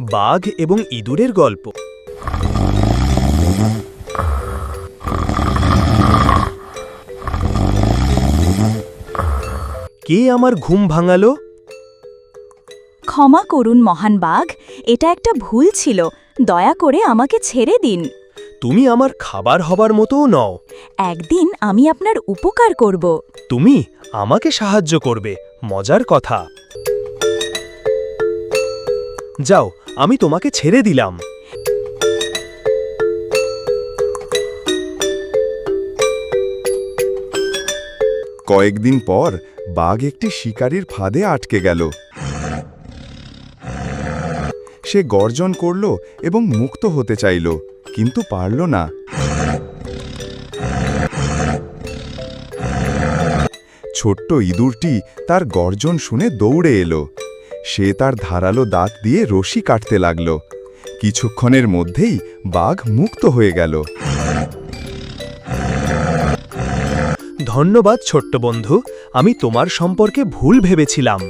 বাঘ এবং ইঁদুরের গল্প। কে আমার ঘুম ভাঙালো? ক্ষমা করুন মহান বাঘ এটা একটা ভুল ছিল। দয়া করে আমাকে ছেড়ে দিন। তুমি আমার খাবার হবার মতোও নও। একদিন আমি আপনার উপকার করব। তুমি আমাকে সাহায্য করবে মজার কথা। যাও আমি তোমাকে ছেড়ে দিলাম। কয়েকদিন পর বাঘ একটি শিকারীর ফাঁদে আটকে গেল। সে গর্জন করল এবং মুক্ত হতে চাইল, কিন্তু পারল না। ছোট্ট ইঁদুরটি তার গর্জন শুনে দৌড়ে এলো। সে তার ধারালো দাঁত দিয়ে রশি কাটতে লাগল। কিছুক্ষণের মধ্যেই বাঘ মুক্ত হয়ে গেল। ধন্যবাদ ছোট্ট বন্ধু, আমি তোমার সম্পর্কে ভুল ভেবেছিলাম।